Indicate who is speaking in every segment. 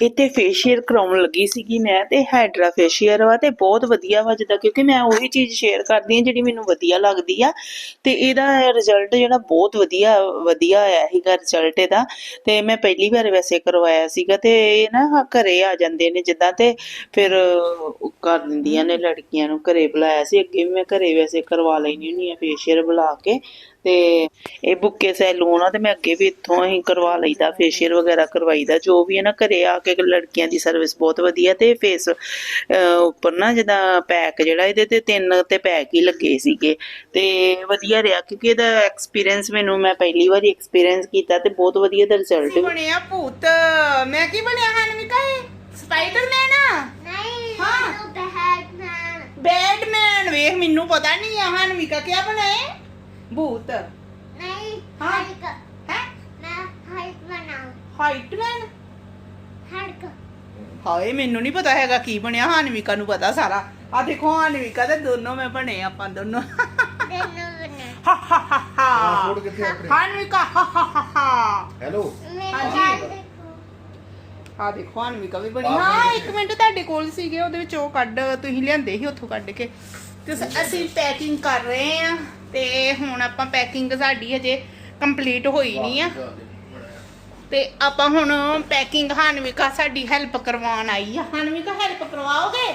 Speaker 1: ਇੱਥੇ ਫੇਸ਼ੀਅਲ ਕਰਾਉਣ ਲੱਗੀ ਸੀਗੀ ਮੈਂ ਤੇ ਹਾਈਡਰਾ ਫੇਸ਼ੀਅਲ ਵਾ ਤੇ ਬਹੁਤ ਵਧੀਆ ਵਾ ਜਿੱਦਾਂ ਕਿਉਂਕਿ ਮੈਂ ਉਹੀ ਚੀਜ਼ ਸ਼ੇਅਰ ਕਰਦੀ ਹਾਂ ਜਿਹੜੀ ਮੈਨੂੰ ਵਧੀਆ ਲੱਗਦੀ ਆ ਤੇ ਇਹਦਾ ਰਿਜ਼ਲਟ ਜਿਹੜਾ ਬਹੁਤ ਵਧੀਆ ਵਧੀਆ ਆਇਆ ਸੀਗਾ ਰਿਜ਼ਲਟ ਇਹਦਾ ਤੇ ਮੈਂ ਪਹਿਲੀ ਵਾਰ ਵੈਸੇ ਕਰਵਾਇਆ ਸੀਗਾ ਤੇ ਇਹ ਨਾ ਘਰੇ ਆ ਜਾਂਦੇ ਨੇ ਜਿੱਦਾਂ ਤੇ ਫਿਰ ਕਰ ਦਿੰਦੀਆਂ ਨੇ ਲੜਕੀਆਂ ਨੂੰ ਘਰੇ ਬੁਲਾਇਆ ਸੀ, ਅੱਗੇ ਵੀ ਮੈਂ ਘਰੇ ਵੈਸੇ ਕਰਵਾ ਲੈਣੀ ਹੁੰਦੀ ਆ ਫੇਸ਼ੀਅਲ ਬੁਲਾ ਕੇ ਤੇ ਇਹ ਬੁੱਕੇ ਸੈਲੂਨ ਆ ਤੇ ਮੈਂ ਅੱਗੇ ਵੀ ਇੱਥੋਂ ਹੀ ਕਰਵਾ ਲਈਦਾ ਫੇਸ਼ੀਅਲ ਵਗੈਰਾ ਕਰਵਾਈਦਾ ਜੋ ਵੀ ਹੈ ਨਾ ਘਰੇ ਆ ਕੇ ਲੜਕੀਆਂ ਦੀ ਸਰਵਿਸ ਬਹੁਤ ਵਧੀਆ ਤੇ ਫੇਸ ਉੱਪਰ ਨਾ ਜਿਹਦਾ ਪੈਕ ਜਿਹੜਾ ਇਹਦੇ ਤੇ ਤਿੰਨ ਤੇ ਪੈਕ ਹੀ ਲੱਗੇ ਸੀਗੇ ਤੇ ਵਧੀਆ ਰਿਹਾ ਕਿਉਂਕਿ ਇਹਦਾ ਐਕਸਪੀਰੀਅੰਸ ਮੈਨੂੰ ਮੈਂ ਪਹਿਲੀ ਵਾਰੀ ਐਕਸਪੀਰੀਅੰਸ ਕੀਤਾ ਤੇ ਬਹੁਤ ਵਧੀਆ ਦਾ ਰਿਜ਼ਲਟ
Speaker 2: ਬਣਿਆ ਭੂਤ? ਮੈਂ ਕੀ ਬਣਿਆ ਹਨਮਿਕਾ ਸਪਾਈਡਰਮੈਨ ਆ?
Speaker 3: ਨਹੀਂ
Speaker 2: ਹਾਂ।
Speaker 3: ਬੈਟਮੈਨ
Speaker 2: ਵੇਖ ਮੈਨੂੰ ਪਤਾ ਨਹੀਂ ਆ ਹਨਮਿਕਾ ਕੀ ਬਣਾਏ? ਭੂਤ
Speaker 3: ਨਹੀਂ
Speaker 2: ਹਾਂ।
Speaker 3: ਹਲਕ।
Speaker 2: ਹੈ?
Speaker 3: ਮੈਂ ਹਲਕ ਬਣਾਉ।
Speaker 2: ਹਾਈਟਮੈਨ
Speaker 3: ਹਲਕ।
Speaker 2: ਹਾਏ ਮੈਨੂੰ ਨਹੀਂ ਪਤਾ ਹੈਗਾ ਕੀ ਬਣਿਆ ਹਨਮਿਕਾ ਨੂੰ ਪਤਾ ਸਾਰਾ। ਆ ਦੇਖੋ ਹਨਮਿਕਾ ਤੇ ਦੋਨੋਂ ਮੈਂ ਬਣੇ ਆਪਾਂ ਦੋਨੋਂ।
Speaker 3: ਦੇਨੋ ਬਣਾ।
Speaker 2: ਹਾ ਹਾ ਹਾ ਹਾ।
Speaker 4: ਫੋੜ ਕਿੱਥੇ ਆਪਣੇ?
Speaker 2: ਹਨਮਿਕਾ ਹਾ ਹਾ ਹਾ ਹਾ।
Speaker 4: ਹੈਲੋ
Speaker 2: ਹਾਂਜੀ। ਆ ਦੇਖੋ। ਹਨਮਿਕਾ ਵੀ ਬਣੀ। ਹਾਂ ਇੱਕ ਮਿੰਟ ਤੁਹਾਡੇ ਕੋਲ ਸੀਗੇ ਉਹਦੇ ਵਿੱਚ ਉਹ ਕੱਢ ਤੁਸੀਂ ਲਿਆਂਦੇ ਸੀ ਉੱਥੋਂ ਕੱਢ ਕੇ। ਤੇ ਸ- ਅਸੀਂ ਪੈਕਿੰਗ ਕਰ ਰਹੇ ਆ। ਤੇ ਹੁਣ ਆਪਾਂ ਪੈਕਿੰਗ ਸਾਡੀ ਅਜੇ ਕੰਪਲੀਟ ਹੋਈ ਨਹੀਂ ਆ। ਤੇ ਆਪਾਂ ਹੁਣ ਪੈਕਿੰਗ ਹਨਮਿਕਾ ਸਾਡੀ ਹੈਲਪ ਕਰਵਾਉਣ ਆਈ ਆ। ਹਨਮਿਕਾ ਹੈਲਪ ਕਰਵਾਓਗੇ?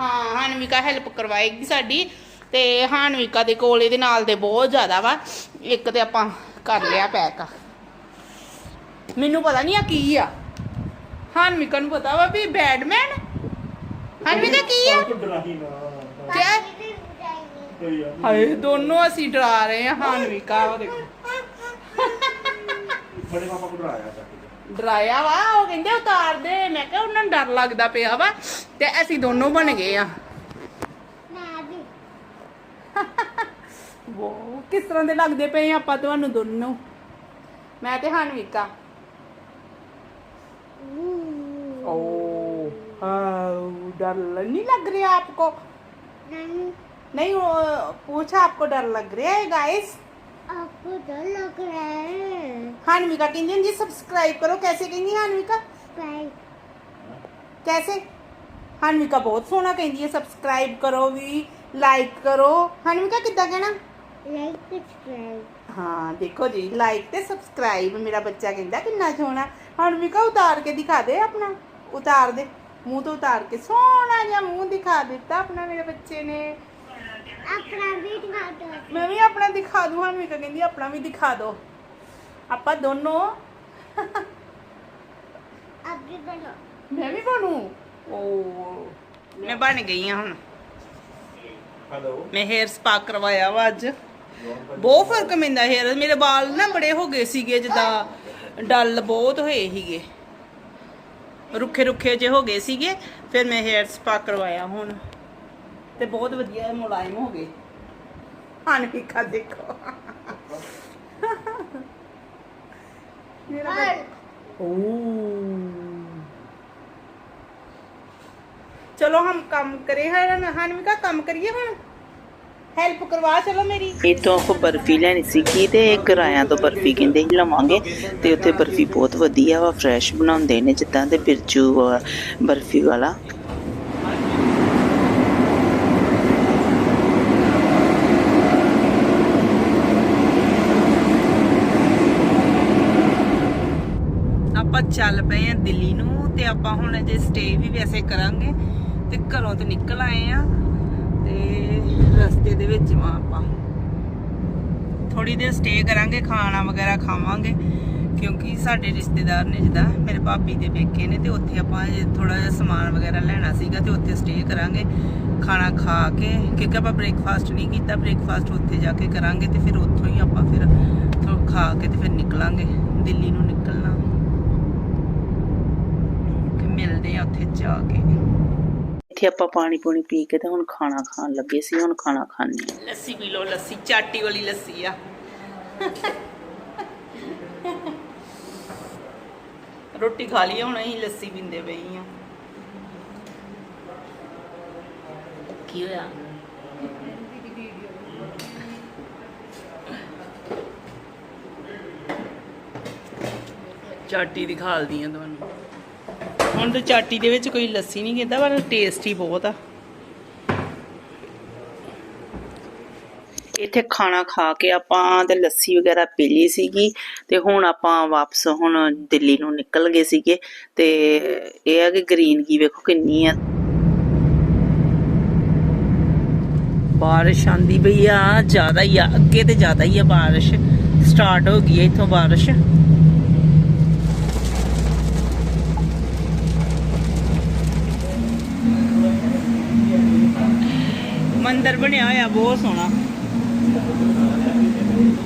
Speaker 2: ਹਾਂ। ਹਨਮਿਕਾ ਹੈਲਪ ਕਰਵਾਏਗੀ ਸਾਡੀ। ਤੇ ਹਨਮਿਕਾ ਦੇ ਕੋਲ ਇਹਦੇ ਨਾਲ ਦੇ ਬਹੁਤ ਜ਼ਿਆਦਾ ਵਾ। ਇੱਕ ਤੇ ਆਪਾਂ ਕਰ ਲਿਆ ਪੈਕ ਮੈਨੂੰ ਪਤਾ ਨਹੀਂ ਆ ਕੀ ਆ। ਹਨਮਿਕਾ ਨੂੰ ਪਤਾ ਵਾ ਵੀ ਬੈਡਮੈਨ ਹਨਮਿਕਾ ਕੀ ਆ?
Speaker 3: ਬੁਝਾਈ
Speaker 2: ਹਾਏ ਦੋਨੋਂ ਅਸੀਂ ਡਰਾ ਰਹੇ ਹਾਂ ਹਾਨਵਿਕਾ ਉਹ ਦੇਖੋ।
Speaker 4: ਬੜੇ ਪਾਪਾ ਕੋ ਡਰਾਇਆ
Speaker 2: ਡਰਾਇਆ ਵਾ ਉਹ ਕਹਿੰਦੇ ਉਤਾਰ ਦੇ ਮੈਂ ਕਿਹਾ ਉਹਨਾਂ ਨੂੰ ਡਰ ਲੱਗਦਾ ਪਿਆ ਵਾ ਤੇ ਅਸੀਂ ਦੋਨੋਂ ਬਣ ਗਏ ਆ। ਕਿਸ ਤਰ੍ਹਾਂ ਦੇ ਲੱਗਦੇ ਪਏ ਆਪਾਂ ਤੁਹਾਨੂੰ ਦੋਨੋਂ? ਮੈਂ ਤੇ ਹਾਨਵਿਕਾ। ਓ ਹਾਉ ਡਰ ਨਹੀਂ ਲੱਗ ਰਿਹਾ ਆਪਕੋ। ਨਹੀਂ।
Speaker 3: नहीं
Speaker 2: नहीं वो पूछा आपको डर लग रहा है गाइस
Speaker 3: आपको डर लग रहा है
Speaker 2: हानविका कहती जी सब्सक्राइब करो कैसे कहती हानविका
Speaker 3: स्प्राइट
Speaker 2: कैसे हानविका बहुत सोहना कहती है सब्सक्राइब करो भी लाइक करो हानविका कितना कहना
Speaker 3: लाइक सब्सक्राइब
Speaker 2: ਹਾਂ ਦੇਖੋ ਜੀ ਲਾਈਕ ਤੇ ਸਬਸਕ੍ਰਾਈਬ ਮੇਰਾ ਬੱਚਾ ਕਹਿੰਦਾ ਕਿੰਨਾ ਸੋਹਣਾ ਹੁਣ ਵੀ ਕਾ ਉਤਾਰ ਕੇ ਦਿਖਾ ਦੇ ਆਪਣਾ ਉਤਾਰ ਦੇ ਮੂੰਹ ਤੋਂ ਉਤਾਰ ਕੇ ਸੋਹਣਾ ਜਿਹਾ ਮੂੰਹ ਦਿਖਾ ਦਿੱਤਾ ਆਪਣਾ ਮੇਰੇ ਬੱਚੇ ਨੇ
Speaker 3: ਆਪਣਾ ਵੀ ਦਿਖਾ ਦੋ
Speaker 2: ਮੈਂ ਵੀ ਆਪਣਾ ਦਿਖਾ ਦੂੰ ਹਨਵੀਕਾ ਕਹਿੰਦੀ ਆਪਣਾ ਵੀ ਦਿਖਾ ਦੋ। ਆਪਾਂ ਦੋਨੋਂ।
Speaker 3: ਆਪ ਬਣੋ।
Speaker 2: ਮੈਂ ਵੀ ਬਣੂ। ਓ ਮੈਂ ਬਣ ਗਈ ਹਾਂ ਹੁਣ।
Speaker 4: ਹੈਲੋ।
Speaker 2: ਮੈਂ ਹੇਅਰ ਸਪਾ ਕਰਵਾਇਆ ਵਾ ਅੱਜ। ਬਹੁਤ ਫ਼ਰਕ ਪੈਂਦਾ ਹੇਅਰ ਮੇਰੇ ਵਾਲ ਨਾ ਬੜੇ ਹੋ ਗਏ ਸੀਗੇ ਜਿੱਦਾਂ ਡੱਲ ਬਹੁਤ ਹੋਏ ਸੀਗੇ। ਰੁੱਖੇ ਰੁੱਖੇ ਜੇ ਹੋ ਗਏ ਸੀਗੇ। ਫਿਰ ਮੈਂ ਹੇਅਰ ਸਪਾ ਕਰਵਾਇਆ ਹੁਣ। ਤੇ ਬਹੁਤ ਵਧੀਆ ਮੁਲਾਇਮ ਹੋ ਗਏ। ਹਨ ਫਿੱਕਾ ਦੇਖੋ। ਮੇਰਾ ਬੱਚਾ- ਓ ਚਲੋ ਹਮ ਕੰਮ ਕਰੇ ਹਨ ਹਨਵਿਕਾ ਕੰਮ ਕਰੀਏ ਹੁਣ? ਹੈਲਪ ਕਰਵਾ ਚਲੋ ਮੇਰੀ।
Speaker 1: ਇਤੋਂ ਆਪਾਂ ਬਰਫੀ ਲੈਣੀ ਸੀਗੀ ਤੇ ਕਿਰਾਇਆ ਤੋਂ ਬਰਫੀ ਕਹਿੰਦੇ ਸੀ ਲਵਾਂਗੇ ਤੇ ਉੱਥੇ ਬਰਫੀ ਬਹੁਤ ਵਧੀਆ ਵਾ ਫਰੈਸ਼ ਬਣਾਉਂਦੇ ਨੇ ਜਿੱਦਾਂ ਤੇ ਬਿਰਜੂ ਬਰਫੀ ਵਾਲਾ
Speaker 2: ਆਪਾਂ ਚੱਲ ਪਏ ਆ ਦਿੱਲੀ ਨੂੰ ਤੇ ਆਪਾਂ ਹੁਣ ਜੇ ਸਟੇ ਵੀ ਵੈਸੇ ਕਰਾਂਗੇ ਤੇ ਘਰੋਂ ਤੇ ਨਿਕਲ ਆਏ ਆ ਤੇ ਰਸਤੇ ਦੇ ਵਿੱਚ ਵਾ ਆਪਾਂ। ਥੋੜੀ ਦੇਰ ਸਟੇ ਕਰਾਂਗੇ, ਖਾਣਾ ਵਗੈਰਾ ਖਾਵਾਂਗੇ, ਕਿਉਂਕਿ ਸਾਡੇ ਰਿਸ਼ਤੇਦਾਰ ਨੇ ਜਿੱਦਾਂ ਮੇਰੇ ਭਾਬੀ ਦੇ ਪੇਕੇ ਨੇ ਤੇ ਉੱਥੇ ਆਪਾਂ ਥੋੜਾ ਜਿਹਾ ਸਮਾਨ ਵਗੈਰਾ ਲੈਣਾ ਸੀਗਾ ਤੇ ਉੱਥੇ ਸਟੇ ਕਰਾਂਗੇ, ਖਾਣਾ ਖਾ ਕੇ, ਕਿਉਂਕਿ ਆਪਾਂ ਬ੍ਰੇਕਫਾਸਟ ਨਹੀਂ ਕੀਤਾ ਬ੍ਰੇਕਫਾਸਟ ਉੱਥੇ ਜਾ ਕੇ ਕਰਾਂਗੇ ਤੇ ਫਿਰ ਉੱਥੋਂ ਹੀ ਆਪਾਂ ਫਿਰ ਖਾ ਕੇ ਤੇ ਫਿਰ ਨਿਕਲਾਂਗੇ ਦਿੱਲੀ ਨੂੰ ਮਿਲਦੇ ਆ ਉੱਥੇ ਜਾ ਕੇ।
Speaker 1: ਇੱਥੇ ਆਪਾਂ ਪਾਣੀ ਪੂਣੀ ਪੀ ਕੇ ਤੇ ਹੁਣ ਖਾਣਾ ਖਾਣ ਲੱਗੇ ਸੀ ਹੁਣ ਖਾਣਾ ਖਾਣੇ
Speaker 2: ਲੱਸੀ ਪੀ ਲਓ ਲੱਸੀ ਚਾਟੀ ਵਾਲੀ ਲੱਸੀ ਆ। ਰੋਟੀ ਖਾ ਲਈ ਹੁਣ ਅਸੀਂ ਲੱਸੀ ਪੀਂਦੇ ਪਈ ਆ। ਕੀ ਹੋਇਆ? ਚਾਟੀ ਦਿਖਾਲਦੀ ਆ ਤੁਹਾਨੂੰ। ਹੁਣ ਤਾਂ ਚਾਟੀ ਦੇ ਵਿੱਚ ਕੋਈ ਲੱਸੀ ਨਹੀਂ ਕਹਿੰਦਾ ਪਰ ਟੇਸਟੀ ਬਹੁਤ ਆ। ਇੱਥੇ ਖਾਣਾ ਖਾ ਕੇ ਆਪਾਂ ਤੇ ਲੱਸੀ ਵਗੈਰਾ ਪੀ ਲਈ ਸੀਗੀ ਤੇ ਹੁਣ ਆਪਾਂ ਵਾਪਸ ਹੁਣ ਦਿੱਲੀ ਨੂੰ ਨਿਕਲ ਗਏ ਸੀਗੇ ਤੇ ਇਹ ਆ ਕਿ ਗ੍ਰੀਨਗੀ ਵੇਖੋ ਕਿੰਨੀ ਆ। ਬਾਰਿਸ਼ ਆਂਦੀ ਪਈ ਆ, ਜ਼ਿਆਦਾ ਹੀ ਆ, ਅੱਗੇ ਤੇ ਜ਼ਿਆਦਾ ਹੀ ਆ ਬਾਰਿਸ਼। ਸਟਾਰਟ ਹੋ ਗਈ ਹੈ ਇੱਥੋਂ ਬਾਰਿਸ਼। ਮੰਦਿਰ ਬਣਿਆ ਹੋਇਆ, ਬਹੁਤ ਸੋਹਣਾ।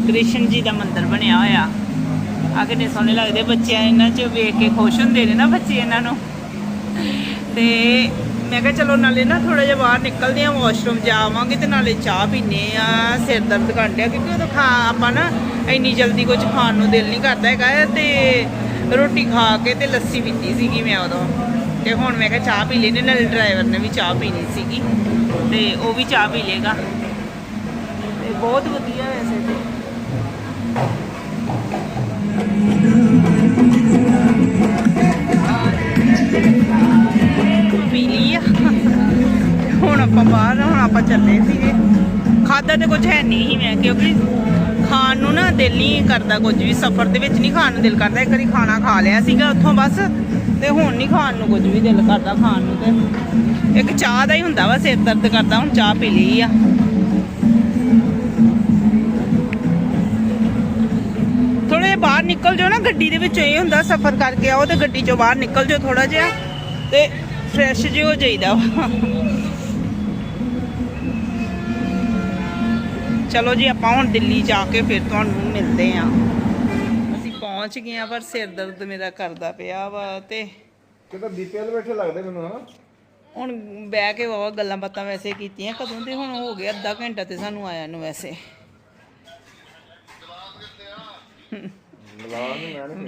Speaker 2: ਕ੍ਰਿਸ਼ਨ ਜੀ ਦਾ ਮੰਦਿਰ ਬਣਿਆ ਹੋਇਆ। ਆ ਕਿੰਨੇ ਸੋਹਣੇ ਲੱਗਦੇ ਬੱਚੇ ਇਹਨਾਂ 'ਚ ਵੇਖ ਕੇ ਖੁਸ਼ ਹੁੰਦੇ ਨੇ ਨਾ ਬੱਚੇ ਇਹਨਾਂ ਨੂੰ। ਤੇ ਮੈਂ ਕਿਹਾ ਚਲੋ ਨਾਲੇ ਨਾ ਥੋੜਾ ਜਿਹਾ ਬਾਹਰ ਨਿਕਲਦੇ ਆ ਵਾਸ਼ਰੂਮ ਜਾਵਾਂਗੇ ਤੇ ਨਾਲੇ ਚਾਹ ਪੀਨੇ ਆ ਸਿਰ ਦਰਦ ਕਰਨ ਡਿਆ, ਕਿਉਂਕਿ ਉਦੋਂ ਖਾ, ਆਪਾਂ ਨਾ ਇੰਨੀ ਜਲਦੀ ਕੁਝ ਖਾਣ ਨੂੰ ਦਿਲ ਨਹੀਂ ਕਰਦਾ ਹੈਗਾ। ਤੇ ਰੋਟੀ ਖਾ ਕੇ ਤੇ ਲੱਸੀ ਪੀਤੀ ਸੀਗੀ ਮੈਂ ਉਦੋਂ। ਤੇ ਹੁਣ ਮੈਂ ਕਿਹਾ ਚਾਹ ਪੀ ਲੈਨੇ ਨਾਲੇ ਡਰਾਈਵਰ ਨੇ ਵੀ ਚਾਹ ਪੀਣੀ ਸੀਗੀ ਤੇ ਉਹ ਵੀ ਚਾਹ ਪੀ ਲੇਗਾ ਤੇ ਬਹੁਤ ਵਧੀਆ ਵੈਸੇ ਤੇ। ਪੀ ਲਈ ਆ। ਹੁਣ ਆਪਾਂ ਬਾਹਰ, ਹੁਣ ਆਪਾਂ ਚੱਲੇ ਸੀਗੇ। ਖਾਦਾ ਤੇ ਕੁਝ ਹੈ ਨਹੀਂ ਸੀ ਮੈਂ ਕਿਉਂਕਿ ਖਾਣ ਨੂੰ ਨਾ ਦਿਲ ਨਹੀਂ ਕਰਦਾ ਕੁਝ ਵੀ, ਸਫ਼ਰ ਦੇ ਵਿੱਚ ਨਹੀਂ ਖਾਣ ਨੂੰ ਦਿਲ ਕਰਦਾ। ਇੱਕ ਵਾਰੀ ਖਾਣਾ ਖਾ ਲਿਆ ਸੀਗਾ ਉੱਥੋਂ ਬਸ ਤੇ ਹੁਣ ਨਹੀਂ ਖਾਣ ਨੂੰ ਕੁਝ ਵੀ ਦਿਲ ਕਰਦਾ ਖਾਣ ਨੂੰ ਤੇ ਇੱਕ ਚਾਹ ਦਾ ਹੀ ਹੁੰਦਾ ਵਾ, ਸਿਰ ਦਰਦ ਕਰਦਾ, ਹੁਣ ਚਾਹ ਪੀ ਲਈ ਆ। ਥੋੜਾ ਜਿਹਾ ਬਾਹਰ ਨਿਕਲ ਜਾਓ ਨਾ, ਗੱਡੀ ਦੇ ਵਿੱਚ ਇਹ ਹੁੰਦਾ ਸਫ਼ਰ ਕਰਕੇ ਆਓ ਤੇ ਗੱਡੀ ਚੋਂ ਬਾਹਰ ਨਿਕਲ ਜਾਓ ਥੋੜਾ ਜਿਹਾ ਤੇ ਫਰੈਸ਼ ਜਿਹਾ ਹੋ ਜਾਈਦਾ ਵਾ। ਚਲੋ ਜੀ ਆਪਾਂ ਹੁਣ ਦਿੱਲੀ ਜਾ ਕੇ ਫਿਰ ਤੁਹਾਨੂੰ ਮਿਲਦੇ ਆਂ ਅਸੀਂ ਪਹੁੰਚ ਗਏ ਆ ਪਰ ਸਿਰ ਦਰਦ ਮੇਰਾ ਕਰਦਾ ਪਿਆ ਵਾ ਤੇ
Speaker 4: ਕਿਤੇ ਬੀਪੀਐਲ ਬੈਠੇ ਲੱਗਦੇ ਮੈਨੂੰ ਹਨਾ?
Speaker 2: ਹੁਣ ਬਹਿ ਕੇ ਵਾਵਾ ਗੱਲਾਂ ਬਾਤਾਂ ਵੈਸੇ ਕੀਤੀਆਂ ਕਦੋਂ ਦੇ ਹੁਣ ਹੋ ਗਿਆ ਅੱਧਾ ਘੰਟਾ ਤੇ ਸਾਨੂੰ ਆਇਆ ਨੂੰ ਵੈਸੇ।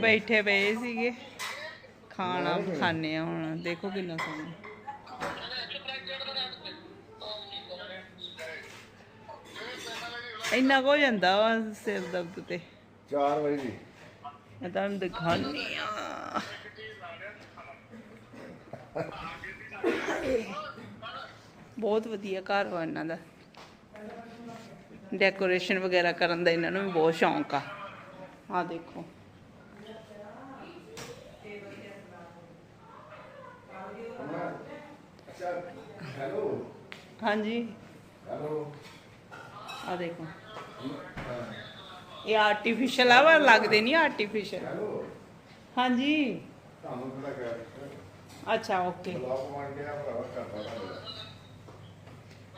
Speaker 2: ਬੈਠੇ ਪਏ ਸੀਗੇ ਖਾਣਾ ਖਾਣੇ ਆ ਹੁਣ ਦੇਖੋ ਕਿੰਨਾ ਸੋਹਣਾ ਇੰਨਾ ਕੁ ਜਾਂਦਾ ਵਾ ਸਿਰ ਦਰਦ ਤੇ।
Speaker 4: 4 ਵਜੇ ਦੀ
Speaker 2: ਮੈਂ ਤੁਹਾਨੂੰ ਦਿਖਾਉਂਦੀ ਆ। ਬਹੁਤ ਵਧੀਆ ਘਰ ਵਾ ਇਹਨਾਂ ਦਾ। ਡੈਕੋਰੇਸ਼ਨ ਵਗੈਰਾ ਕਰਨ ਦਾ ਇਹਨਾਂ ਨੂੰ ਵੀ ਬਹੁਤ ਸ਼ੌਂਕ ਆ। ਆ ਦੇਖੋ।
Speaker 4: ਹੈਲੋ।
Speaker 2: ਹਾਂਜੀ।
Speaker 4: ਹੈਲੋ।
Speaker 2: ਆ ਦੇਖੋ। ਇਹ ਆਰਟੀਫੀਸ਼ੀਅਲ ਆ ਪਰ ਲੱਗਦੇ ਨਹੀਂ ਆਰਟੀਫੀਸ਼ੀਅਲ ਹਾਂਜੀ।
Speaker 4: ਤੁਹਾਨੂੰ
Speaker 2: ਅੱਛਾ ਓਕੇ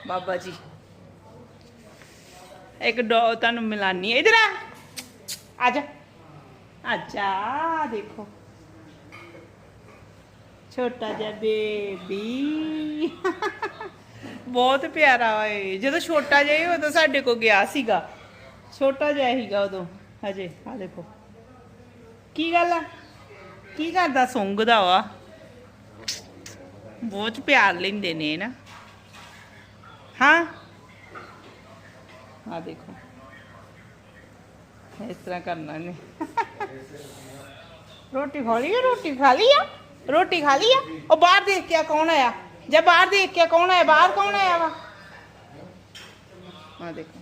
Speaker 2: ਬਾਬਾ ਜੀ। ਇੱਕ ਡੋ ਤੁਹਾਨੂੰ ਮਿਲਾਨੀ ਹੈ ਇਧਰ ਆ। ਆ ਜਾ। ਆਹ ਦੇਖੋ। ਛੋਟਾ ਜਿਹਾ ਬੇਬੀ। ਬਹੁਤ ਪਿਆਰਾ ਓਏ ਜਦੋਂ ਛੋਟਾ ਜਿਹਾ ਸੀ ਉਦੋਂ ਸਾਡੇ ਕੋ ਗਿਆ ਸੀਗਾ। ਛੋਟਾ ਜਿਹਾ ਸੀਗਾ ਉਦੋਂ ਹਜੇ ਆ ਦੇਖੋ ਕੀ ਗੱਲ ਆ ਕੀ ਕਰਦਾ ਸੁੰਘਦਾ ਵਾ ਬਹੁਤ ਪਿਆਰ ਲੈਂਦੇ ਨੇ ਨਾ ਹਾਂ ਆ ਦੇਖੋ ਇਸ ਤਰ੍ਹਾਂ ਕਰਨਾ ਨੇ ਰੋਟੀ ਖਾ ਲਈ ਆ ਰੋਟੀ ਖਾ ਲਈ ਆ ਰੋਟੀ ਖਾ ਲਈ ਆ ਉਹ ਬਾਹਰ ਦੇਖ ਕੇ ਆ ਕੌਣ ਆਇਆ ਜੇ ਬਾਹਰ ਦੇਖ ਕੇ ਆ ਕੌਣ ਆਇਆ ਬਾਹਰ ਕੌਣ ਆਇਆ ਵਾ ਆ ਦੇਖੋ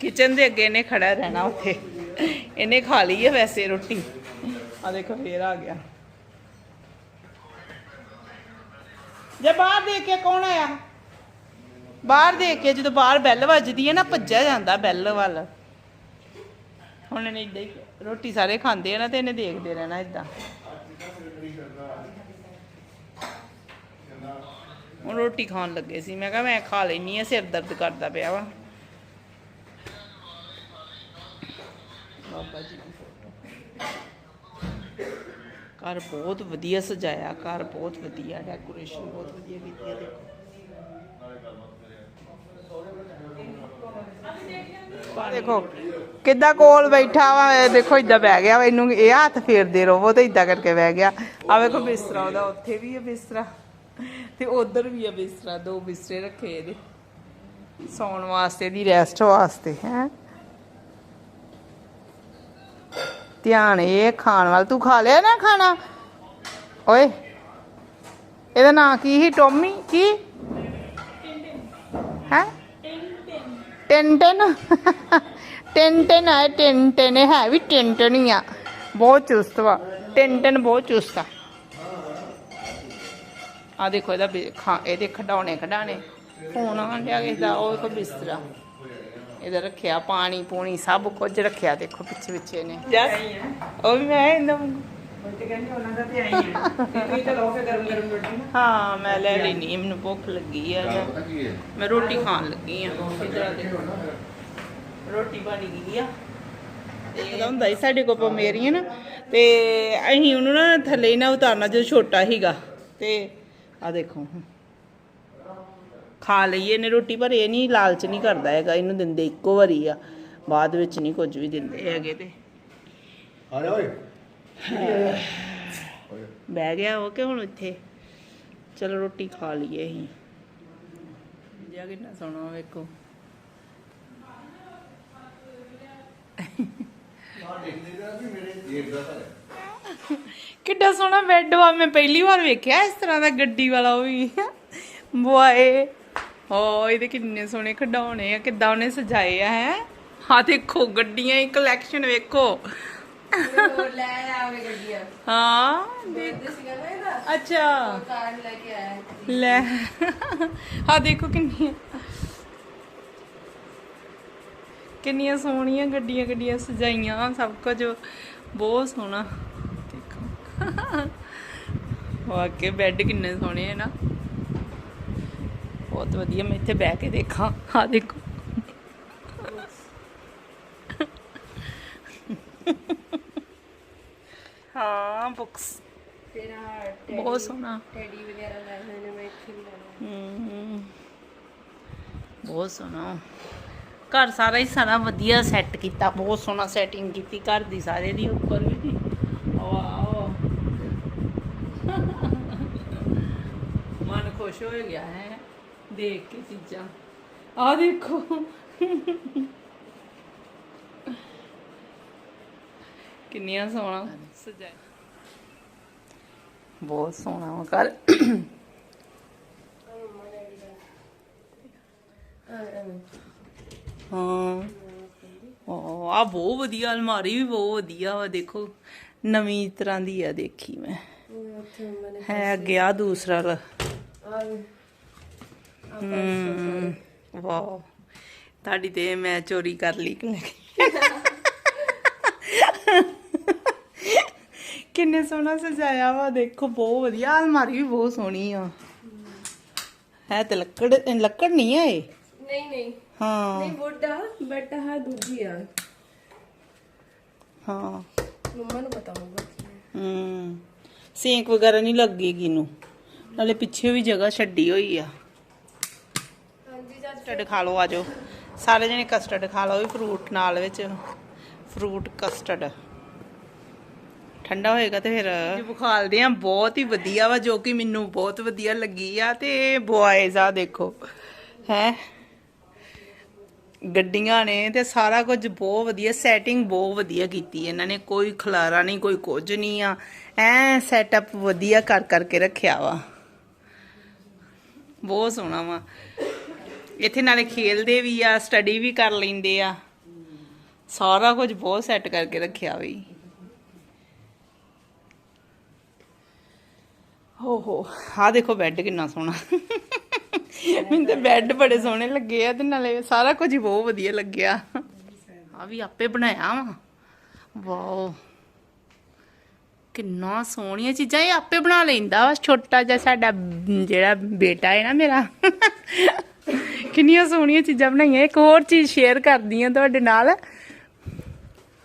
Speaker 2: ਕਿਚਨ ਦੇ ਅੱਗੇ ਇਹਨੇ ਖੜਾ ਰਹਿਣਾ ਉੱਥੇ। ਇਹਨੇ ਖਾ ਲਈ ਹੈ ਵੈਸੇ ਰੋਟੀ। ਆ ਦੇਖੋ, ਫੇਰ ਆ ਗਿਆ। ਜੇ ਬਾਹਰ ਦੇਖ ਕੇ ਕੌਣ ਆਇਆ? ਬਾਹਰ ਦੇਖ ਕੇ ਜਦੋਂ ਬਾਹਰ ਬੈਲ ਵੱਜਦੀ ਹੈ ਨਾ, ਭੱਜਿਆ ਜਾਂਦਾ ਬੈਲ ਵੱਲ। ਹੁਣ ਇਹਨੇ ਇਦਾਂ ਹੀ ਰੋਟੀ ਸਾਰੇ ਖਾਂਦੇ ਆ ਨਾ ਤੇ ਇਹਨੇ ਦੇਖਦੇ ਰਹਿਣਾ ਇਦਾਂ ਹੁਣ ਰੋਟੀ ਖਾਣ ਲੱਗੇ ਸੀ। ਮੈਂ ਕਿਹਾ ਮੈਂ ਖਾ ਲੈਣੀ ਆ ਸਿਰ ਦਰਦ ਕਰਦਾ ਪਿਆ ਵਾ। ਬਾਬਾ ਜੀ ਘਰ ਬਹੁਤ ਵਧੀਆ ਸਜਾਇਆ, ਘਰ ਬਹੁਤ ਵਧੀਆ ਡੈਕੋਰੇਸ਼ਨ ਬਹੁਤ ਵਧੀਆ ਕੀਤੀ ਹੈ ਦੇਖੋ। ਦੇਖੋ, ਕਿੱਦਾਂ ਕੋਲ ਬੈਠਾ ਵਾ, ਇਹ ਦੇਖੋ ਇਦਾਂ ਬਹਿ ਗਿਆ ਵਾ, ਇਹਨੂੰ ਇਹ ਹੱਥ ਫੇਰਦੇ ਰਹੋ ਤੇ ਇਦਾਂ ਕਰਕੇ ਬਹਿ ਗਿਆ। ਆ ਵੇਖੋ ਬਿਸਤਰਾ ਉਹਦਾ, ਉੱਥੇ ਵੀ ਹੈ ਬਿਸਤਰਾ, ਤੇ ਉਧਰ ਵੀ ਹੈ ਬਿਸਤਰਾ, ਦੋ ਬਿਸਤਰੇ ਰੱਖੇ ਇਹਦੇ। ਸੌਣ ਵਾਸਤੇ ਦੀ ਰੈਸਟ ਵਾਸਤੇ, ਹੈ। ਧਿਆਨ ਇਹ ਖਾਣ ਵਾਲ, ਤੂੰ ਖਾ ਲਿਆ ਨਾ ਖਾਣਾ? ਓਏ, ਇਹਦਾ ਨਾਂ ਕੀ ਸੀ? ਟੋਮੀ? ਕੀ? ਹੈ? ਟਿੰਟਨ। ਟਿੰਟਨ ਹੈ ਟਿੰਟਨ ਹੈ ਵੀ ਟਿੰਟਨ ਹੀ ਆ। ਬਹੁਤ ਚੁਸਤ ਵਾ। ਟਿੰਟਨ ਬਹੁਤ ਚੁਸਤ ਆ। ਆ ਦੇਖੋ ਇਹਦਾ ਖਾ ਇਹਦੇ ਖਡਾਉਣੇ ਖਡਾਣੇ ਫੋਨ ਆਣ ਡਿਆ ਕਿਸੇ ਦਾ, ਉਹ ਕੋ ਬਿਸਤਰਾ। ਇਹਦਾ ਰੱਖਿਆ ਪਾਣੀ ਪੂਣੀ ਸਭ ਕੁਝ ਰੱਖਿਆ ਦੇਖੋ ਪਿੱਛੇ ਪਿੱਛੇ ਨੇ ਉਹ ਵੀ ਮੈਂ ਇਹਨਾਂ ਹਾਂ। ਮੈਂ ਲੈ ਲੈਣੀ ਮੈਨੂੰ ਭੁੱਖ ਲੱਗੀ ਆ।
Speaker 4: ਪਤਾ ਕੀ ਹੈ?
Speaker 2: ਮੈਂ ਰੋਟੀ ਖਾਣ ਲੱਗੀ ਆ। ਇਧਰ ਦੇਖੋ ਰੋਟੀ ਬਣ ਗਈ ਆ। ਤੇ ਇਹਦਾ ਹੁੰਦਾ ਸੀ ਸਾਡੇ ਕੋਲ ਪਮੇਰੀਅਨ ਤੇ ਅਸੀਂ ਉਹਨੂੰ ਨਾ ਥੱਲੇ ਹੀ ਨਾ ਉਤਾਰਨਾ ਜਦੋਂ ਛੋਟਾ ਸੀਗਾ। ਤੇ ਆ ਦੇਖੋ ਖਾ ਲਈਏ ਨੇ ਰੋਟੀ ਪਰ ਇਹ ਨਹੀਂ ਲਾਲਚ ਨਹੀਂ ਕਰਦਾ ਹੈਗਾ ਇਹਨੂੰ ਦਿੰਦੇ ਇੱਕੋ ਵਾਰੀ ਆ ਬਾਅਦ ਵਿੱਚ ਨਹੀਂ ਕੁਝ ਵੀ ਦਿੰਦੇ। ਹੈਗੇ ਤੇ।
Speaker 4: ਆ ਜਾ ਓਏ।
Speaker 2: ਬਹਿ ਗਿਆ ਉਹ ਕਿ ਹੁਣ ਇੱਥੇ? ਚਲੋ ਰੋਟੀ ਖਾ ਲਈਏ ਅਸੀਂ। ਜਿਆ ਕਿੰਨਾ ਸੋਹਣਾ ਵੇਖੋ। ਕਿੱਡਾ ਸੋਹਣਾ ਬੈੱਡ ਵਾ ਮੈਂ ਪਹਿਲੀ ਵਾਰ ਵੇਖਿਆ ਇਸ ਤਰ੍ਹਾਂ ਦਾ ਗੱਡੀ ਵਾਲਾ ਉਹ ਵੀ। ਬੁਆਏ। ਓ ਇਹਦੇ ਕਿੰਨੇ ਸੋਹਣੇ ਖਿਡੌਣੇ ਆ, ਕਿੱਦਾਂ ਉਹਨੇ ਸਜਾਏ ਆ, ਹੈ? ਹਾਂ ਦੇਖੋ, ਗੱਡੀਆਂ ਦੀ ਕਲੈਕਸ਼ਨ ਵੇਖੋ।
Speaker 5: ਲੈ ਆਵੇ ਗੱਡੀਆਂ
Speaker 2: ਹਾਂ
Speaker 5: ਦੇਖਦੇ ਸੀਗਾ ਨਾ ਇਹਦਾ
Speaker 2: ਅੱਛਾ।
Speaker 5: ਕਾਰ ਲੈ। ਕੇ ਆਇਆ
Speaker 2: ਲੈ ਆ ਦੇਖੋ ਕਿੰਨੀਆਂ ਕਿੰਨੀਆਂ ਸੋਹਣੀਆਂ ਗੱਡੀਆਂ ਗੱਡੀਆਂ ਸਜਾਈਆਂ ਸਭ ਕੁਝ। ਬਹੁਤ ਸੋਹਣਾ। ਦੇਖੋ। ਵਾਕੇ ਬੈੱਡ ਕਿੰਨੇ ਸੋਹਣੇ ਹੈ ਨਾ। ਬਹੁਤ ਵਧੀਆ ਮੈਂ ਇੱਥੇ ਬਹਿ ਕੇ ਦੇਖਾਂ। ਆ ਦੇਖੋ। ਹਾਂ ਬੁక్స్ ਬਹੁਤ ਸੋਹਣਾ।
Speaker 5: ਟੈਡੀ ਵਗੈਰਾ ਲੈ ਨੇ ਮੈਂ ਇੱਥੇ ਲੈਣਾ।
Speaker 2: ਹਮ, ਬਹੁਤ ਸੋਹਣਾ। ਘਰ ਸਾਰਾ ਹੀ ਸਾਰਾ ਵਧੀਆ ਸੈੱਟ ਕੀਤਾ ਬਹੁਤ ਸੋਹਣਾ ਸੈਟਿੰਗ ਕੀਤੀ ਘਰ ਦੀ ਸਾਰੇ ਦੀ ਉੱਪਰ ਵੀ। ਵਾਓ। ਮਨ ਖੁਸ਼ ਹੋ ਗਿਆ ਹੈ। ਦੇਖ ਕੇ ਚੀਜ਼ਾਂ। ਆ ਦੇਖੋ। ਕਿੰਨੀਆਂ ਸੋਹਣਾ ਸਜਾਇਆ। ਬਹੁਤ ਸੋਹਣਾ ਵਾ ਘਰ। ਹਾਂ। ਉਹ ਆ ਬਹੁਤ ਵਧੀਆ ਅਲਮਾਰੀ ਵੀ ਬਹੁਤ ਵਧੀਆ ਵਾ ਦੇਖੋ। ਨਵੀਂ ਤਰ੍ਹਾਂ ਦੀ ਆ ਦੇਖੀ ਮੈਂ। ਹੈ ਅੱਗੇ ਆ ਦੂਸਰਾ
Speaker 5: ਆਵੇ
Speaker 2: ਹਮ, ਵਾਓ। ਤੁਹਾਡੀ ਤੇ ਮੈਂ ਚੋਰੀ ਕਰ ਲਈ ਕਿੰਨੇ ਸੋਹਣਾ ਸਜਾਇਆ ਵਾ ਦੇਖੋ ਬਹੁਤ ਵਧੀਆ। ਅਲਮਾਰੀ ਵੀ ਬਹੁਤ ਸੋਹਣੀ ਆ। ਹੈ ਤੇ ਲੱਕੜ ਲੱਕੜ ਨਹੀਂ ਆ ਇਹ?
Speaker 5: ਨਹੀਂ ਨਹੀਂ।
Speaker 2: ਹਾਂ।
Speaker 5: ਨਹੀਂ ਵੁੱਡ ਆ ਬਟ ਆਹ ਦੂਜੀ ਆ।
Speaker 2: ਹਾਂ।
Speaker 5: ਮੰਮਾ ਨੂੰ ਪਤਾ ਹੋਊਗਾ
Speaker 2: ਹਮ। ਸੇਕ ਵਗੈਰਾ ਨਹੀਂ ਲੱਗੇਗੀ ਨੂੰ ਨਾਲੇ ਪਿੱਛੇ ਵੀ ਜਗ੍ਹਾ ਛੱਡੀ ਹੋਈ ਆ। ਕਸਟਰਡ ਖਾ ਲਓ, ਆਜੋ। ਸਾਰੇ ਜਣੇ ਕਸਟਰਡ ਖਾ ਲਓ ਵੀ ਫਰੂਟ ਨਾਲ ਵਿੱਚ। ਫਰੂਟ ਕਸਟਰਡ ਠੰਡਾ ਹੋਏਗਾ ਤੇ ਫਿਰ ਜੀ ਬੁਖਾਲਦੇ ਆ, ਬਹੁਤ ਹੀ ਵਧੀਆ ਵਾ, ਜੋ ਕਿ ਮੈਨੂੰ ਬਹੁਤ ਵਧੀਆ ਲੱਗੀ ਆ ਤੇ ਬੁਆਇਜ਼ ਆ ਦੇਖੋ। ਹੈ? ਗੱਡੀਆਂ ਨੇ ਤੇ ਸਾਰਾ ਕੁਝ ਬਹੁਤ ਵਧੀਆ ਸੈਟਿੰਗ ਬਹੁਤ ਵਧੀਆ ਕੀਤੀ ਇਹਨਾਂ ਨੇ। ਕੋਈ ਖਲਾਰਾ ਨਹੀਂ, ਕੋਈ ਕੁਝ ਨਹੀਂ ਆ। ਐ ਸੈਟਅਪ ਵਧੀਆ ਕਰ ਕਰਕੇ ਰੱਖਿਆ ਵਾ। ਬਹੁਤ ਸੋਹਣਾ ਵਾ। ਇੱਥੇ ਨਾਲੇ ਖੇਲਦੇ ਵੀ ਆ ਸਟੱਡੀ ਵੀ ਕਰ ਲੈਂਦੇ ਆ। ਸਾਰਾ ਕੁਝ ਬਹੁਤ ਸੈੱਟ ਕਰਕੇ ਰੱਖਿਆ ਵੀ। ਹੋ ਹੋ ਆ ਦੇਖੋ ਬੈੱਡ ਕਿੰਨਾ ਸੋਹਣਾ। ਮੈਨੂੰ ਤੇ ਬੈੱਡ ਬੜੇ ਸੋਹਣੇ ਲੱਗੇ ਆ ਤੇ ਨਾਲੇ ਸਾਰਾ ਕੁਝ ਬਹੁਤ ਵਧੀਆ ਲੱਗਿਆ। ਆ ਵੀ ਆਪੇ ਬਣਾਇਆ ਵਾ। ਵਾਓ। ਕਿੰਨਾ ਸੋਹਣੀਆਂ ਚੀਜ਼ਾਂ ਇਹ ਆਪੇ ਬਣਾ ਲੈਂਦਾ ਵਾ, ਛੋਟਾ ਜਿਹਾ ਸਾਡਾ ਜਿਹੜਾ ਬੇਟਾ ਹੈ ਨਾ ਮੇਰਾ। ਕਿੰਨੀਆਂ ਸੋਹਣੀਆਂ ਚੀਜ਼ਾਂ ਬਣਾਈਆਂ। ਇੱਕ ਹੋਰ ਚੀਜ਼ ਸ਼ੇਅਰ ਕਰਦੀ ਆ ਤੁਹਾਡੇ ਨਾਲ।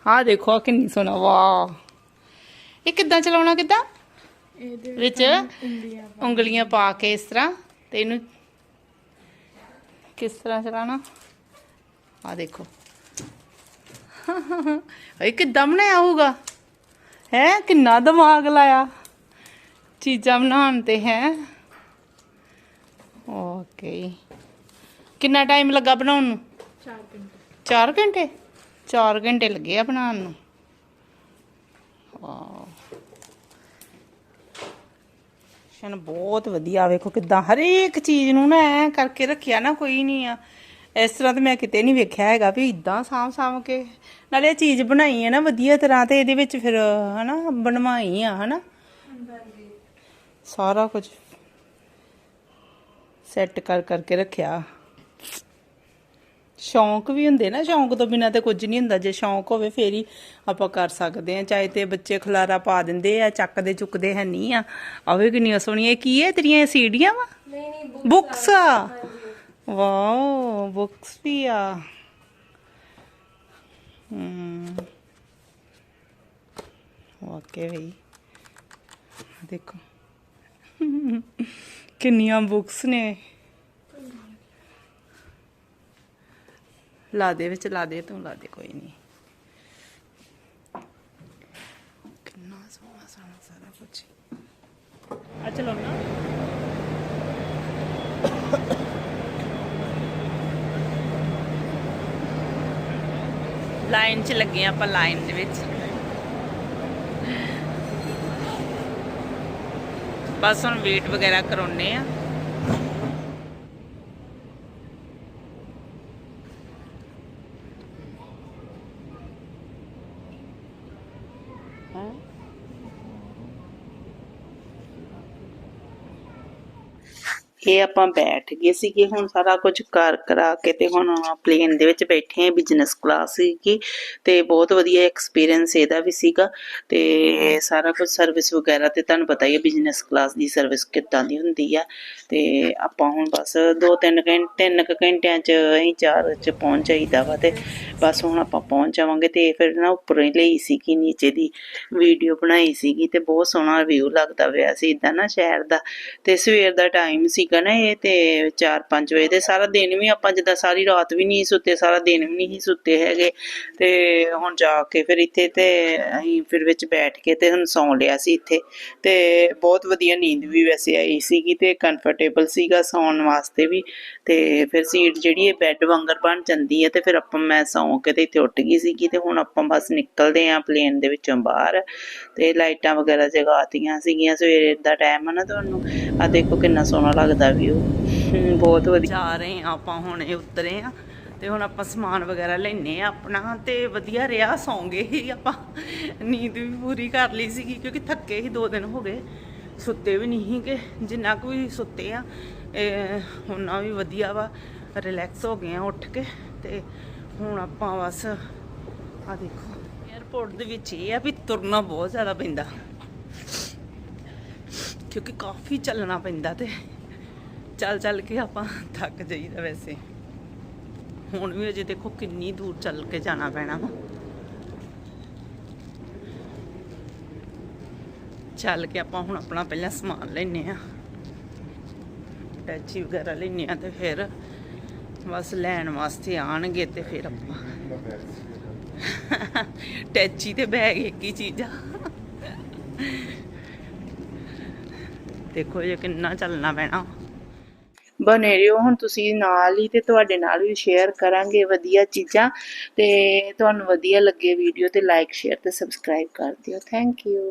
Speaker 2: ਆਹ ਦੇਖੋ ਆਹ ਕਿੰਨੀ ਸੋਹਣਾ ਵਾਹ। ਇਹ ਕਿੱਦਾਂ ਚਲਾਉਣਾ ਕਿੱਦਾਂ? ਵਿੱਚ ਉਂਗਲੀਆਂ ਪਾ ਕੇ। ਇਸ ਤਰ੍ਹਾਂ ਤੇ ਇਹਨੂੰ ਕਿਸ ਤਰ੍ਹਾਂ ਚਲਾਣਾ ਆ ਦੇਖੋ। ਇਹ ਕਿੱਦਾਂ ਬਣਾਇਆ ਹੋਊਗਾ? ਹੈ ਕਿੰਨਾ ਦਿਮਾਗ ਲਾਇਆ। ਚੀਜ਼ਾਂ ਬਣਾਉਣ ਤੇ ਹੈ। ਓਕੇ। ਕਿੰਨਾ ਟਾਈਮ ਲੱਗਾ ਬਣਾਉਣ ਨੂੰ? 4 ਘੰਟੇ। 4 ਘੰਟੇ? 4 ਘੰਟੇ ਲੱਗੇ ਆ ਬਣਾਉਣ ਨੂੰ। ਵਾਓ। ਸ਼ਨ ਬਹੁਤ ਵਧੀਆ ਵੇਖੋ ਕਿਦਾਂ ਹਰੇਕ ਚੀਜ਼ ਨੂੰ ਨਾ ਐ ਕਰਕੇ ਰੱਖਿਆ ਨਾ ਕੋਈ ਨਹੀਂ ਆ। ਇਸ ਤਰ੍ਹਾਂ ਤਾਂ ਮੈਂ ਕਿਤੇ ਨਹੀਂ ਵੇਖਿਆ ਹੈਗਾ ਵੀ ਇਦਾਂ ਸਾਂਭ ਸਾਂਭ ਕੇ ਨਾਲੇ ਇਹ ਚੀਜ਼ ਬਣਾਈ ਹੈ ਨਾ ਵਧੀਆ ਤਰ੍ਹਾਂ ਤੇ ਇਹਦੇ ਵਿੱਚ ਫਿਰ ਹਨਾ ਬਣਵਾਈ ਆ ਹਨਾ। ਸਾਰਾ ਕੁਝ ਸੈੱਟ ਕਰ ਕਰਕੇ ਰੱਖਿਆ। ਸ਼ੌਂਕ ਵੀ ਹੁੰਦੇ ਨਾ ਸ਼ੌਂਕ ਤੋਂ ਬਿਨਾ ਤੇ ਕੁਝ ਨਹੀਂ ਹੁੰਦਾ। ਜੇ ਸ਼ੌਂਕ ਹੋਵੇ ਫੇਰ ਹੀ ਆਪਾਂ ਕਰ ਸਕਦੇ ਆ ਚਾਹੇ ਤੇ ਬੱਚੇ ਖਲਾਰਾ ਪਾ ਦਿੰਦੇ ਆ ਚੱਕਦੇ ਚੁੱਕਦੇ ਹੈ ਨਹੀਂ ਆ। ਆਵੇ ਕਿੰਨੀਆਂ ਸੋਹਣੀਆਂ। ਇਹ ਕੀ ਹੈ? ਤੇਰੀਆਂ ਇਹ ਸੀੜੀਆਂ ਵਾ?
Speaker 5: ਨਹੀਂ ਨਹੀਂ ਬੁੱਕ
Speaker 2: ਬੁੱਕਸ ਆ? ਵਾਓ ਬੁੱਕਸ ਵੀ ਆ। ਹਮ ਵਾਕੇ ਵੀ। ਦੇਖੋ। ਕਿੰਨੀਆਂ ਬੁੱਕਸ ਨੇ। ਲਾ ਦੇ ਵਿੱਚ ਲਾ ਦੇ, ਤੂੰ ਲਾ ਦੇ, ਕੋਈ ਨਹੀਂ ਕਿੰਨਾ ਸੋਹਣਾ ਸੋਹਣਾ ਸਾਰਾ ਕੁਝ ਆ ਚਲੋ ਨਾ। ਲਾਈਨ 'ਚ ਲੱਗੇ ਆ ਆਪਾਂ, ਲਾਈਨ ਦੇ ਵਿੱਚ। ਬਸ ਹੁਣ ਵੇਟ ਵਗੈਰਾ ਕਰਾਉਣੇ ਆ। Huh?
Speaker 1: ਇਹ ਆਪਾਂ ਬੈਠ ਗਏ ਸੀਗੇ, ਹੁਣ ਸਾਰਾ ਕੁਝ ਕਰ ਕਰਾ ਕੇ ਤੇ ਹੁਣ ਪਲੇਨ ਦੇ ਵਿੱਚ ਬੈਠੇ ਆ ਬਿਜ਼ਨਸ ਕਲਾਸ ਸੀਗੀ ਤੇ ਬਹੁਤ ਵਧੀਆ ਐਕਸਪੀਰੀਅੰਸ ਇਹਦਾ ਵੀ ਸੀਗਾ ਤੇ ਸਾਰਾ ਕੁਝ ਸਰਵਿਸ ਵਗੈਰਾ ਤੇ ਤੁਹਾਨੂੰ ਪਤਾ ਹੀ ਹੈ ਬਿਜ਼ਨਸ ਕਲਾਸ ਦੀ ਸਰਵਿਸ ਕਿੱਦਾਂ ਦੀ ਹੁੰਦੀ ਆ ਤੇ ਆਪਾਂ ਹੁਣ ਬਸ 2-3 ਘੰਟੇ 3 ਘੰਟਿਆਂ ਚ ਅਸੀਂ 4 ਚ ਪਹੁੰਚ ਜਾਈਦਾ ਵਾ ਤੇ ਬਸ ਹੁਣ ਆਪਾਂ ਪਹੁੰਚ ਜਾਵਾਂਗੇ ਤੇ ਫਿਰ ਨਾ ਉੱਪਰੋਂ ਹੀ ਲਈ ਸੀਗੀ, ਨੀਚੇ ਦੀ ਵੀਡੀਓ ਬਣਾਈ ਸੀਗੀ ਤੇ ਬਹੁਤ ਸੋਹਣਾ ਵਿਊ ਲੱਗਦਾ ਪਿਆ ਸੀ ਇਦਾਂ ਨਾ ਸ਼ਹਿਰ ਦਾ ਤੇ ਸਵੇਰ ਦਾ ਟਾਈਮ ਸੀਗਾ ਨਾ ਇਹ ਤੇ 4-5 ਵਜੇ ਤੇ ਸਾਰਾ ਦਿਨ ਵੀ ਆਪਾਂ ਜਿੱਦਾਂ ਸਾਰੀ ਰਾਤ ਵੀ ਨਹੀਂ ਸੁੱਤੇ, ਸਾਰਾ ਦਿਨ ਵੀ ਨਹੀਂ ਸੁੱਤੇ ਹੈਗੇ। ਤੇ ਹੁਣ ਜਾ ਕੇ ਫਿਰ ਇੱਥੇ ਤੇ ਅਸੀਂ ਫਿਰ ਵਿੱਚ ਬੈਠ ਕੇ ਤੇ ਹੁਣ ਸੌਂ ਲਿਆ ਸੀ ਇੱਥੇ। ਤੇ ਬਹੁਤ ਵਧੀਆ ਨੀਂਦ ਵੀ ਵੈਸੇ ਆਈ ਸੀਗੀ ਤੇ ਕੰਫਰਟੇਬਲ ਸੀਗਾ ਸੌਣ ਵਾਸਤੇ ਵੀ। ਤੇ ਫਿਰ ਸੀਟ ਜਿਹੜੀ ਹੈ ਬੈੱਡ ਵਾਂਗਰ ਬਣ ਜਾਂਦੀ ਹੈ ਤੇ ਫਿਰ ਆਪਾਂ ਮੈਂ ਸੌਂ ਕੇ ਤੇ ਇੱਥੇ ਉੱਠ ਗਈ ਸੀਗੀ ਤੇ ਹੁਣ ਆਪਾਂ ਬਸ ਨਿਕਲਦੇ ਆਂ ਪਲੇਨ ਦੇ ਵਿੱਚੋਂ ਬਾਹਰ। ਤੇ ਲਾਈਟਾਂ ਵਗੈਰਾ ਜਗਾਤੀਆਂ ਸੀਗੀਆਂ ਸਵੇਰੇ ਦਾ ਟਾਈਮ ਹੈ ਨਾ ਤੁਹਾਨੂੰ। ਆ ਦੇਖੋ ਕਿੰਨਾ ਸੋਹਣਾ ਲੱਗਦਾ ਵਿਊ ਬਹੁਤ ਵਧੀਆ।
Speaker 2: ਜਾ ਰਹੇ ਆ ਆਪਾਂ ਹੁਣ ਉਤਰੇ ਆ ਤੇ ਹੁਣ ਆਪਾਂ ਸਮਾਨ ਵਗੈਰਾ ਲੈਨੇ ਆ ਆਪਣਾ ਤੇ ਵਧੀਆ ਰਿਹਾ ਸੌਂਗੇ ਹੀ ਆਪਾਂ। ਨੀਂਦ ਵੀ ਪੂਰੀ ਕਰ ਲਈ ਸੀਗੀ ਕਿਉਂਕਿ ਥੱਕੇ ਹੀ ਦੋ ਦਿਨ ਹੋ ਗਏ। ਸੁੱਤੇ ਵੀ ਨਹੀਂ ਸੀਗੇ ਜਿੰਨਾ ਕੁ ਵੀ ਸੁੱਤੇ ਆ ਇਹ ਹੁਣਾਂ ਵੀ ਵਧੀਆ ਵਾ। ਰਿਲੈਕਸ ਹੋ ਗਏ ਆ ਉੱਠ ਕੇ ਤੇ ਹੁਣ ਆਪਾਂ ਬਸ ਆ ਦੇਖੋ 에어ਪੋਰਟ ਦੇ ਵਿੱਚ ਇਹ ਆ ਵੀ ਤੁਰਨਾ ਬਹੁਤ ਜ਼ਿਆਦਾ ਪੈਂਦਾ। ਕਿਉਂਕਿ ਕਾਫੀ ਚੱਲਣਾ ਪੈਂਦਾ ਤੇ। ਚੱਲ ਚੱਲ ਕੇ ਆਪਾਂ ਥੱਕ ਜਾਈਦਾ ਵੈਸੇ। ਹੁਣ ਵੀ ਅਜੇ ਦੇਖੋ ਕਿੰਨੀ ਦੂਰ ਚੱਲ ਕੇ ਜਾਣਾ ਪੈਣਾ ਵਾ। ਚੱਲ ਕੇ ਆਪਾਂ ਹੁਣ ਆਪਣਾ ਪਹਿਲਾਂ ਸਮਾਨ ਲੈਨੇ ਆ ਟੈਚੀ ਵਗੈਰਾ ਲੈਨੇ ਆ ਤੇ ਫਿਰ ਬਸ ਲੈਣ ਵਾਸਤੇ ਆਣਗੇ ਤੇ ਫਿਰ ਆਪਾਂ। ਟੈਚੀ ਤੇ ਬੈਗ ਇੱਕ ਹੀ ਚੀਜ਼ ਆ। ਦੇਖੋ ਇਹ ਕਿੰਨਾ ਚੱਲਣਾ ਪੈਣਾ।
Speaker 1: ਬਨੇ ਰਹੋ। ਹੁਣ ਤੁਸੀਂ ਨਾਲ ਹੀ ਤੇ ਤੁਹਾਡੇ ਨਾਲ ਵੀ ਸ਼ੇਅਰ ਕਰਾਂਗੇ ਵਧੀਆ ਚੀਜ਼ਾਂ ਤੇ ਤੁਹਾਨੂੰ ਵਧੀਆ ਲੱਗੇ ਵੀਡੀਓ ਤੇ ਲਾਈਕ ਸ਼ੇਅਰ ਤੇ ਸਬਸਕ੍ਰਾਈਬ ਕਰ ਦਿਓ। Thank you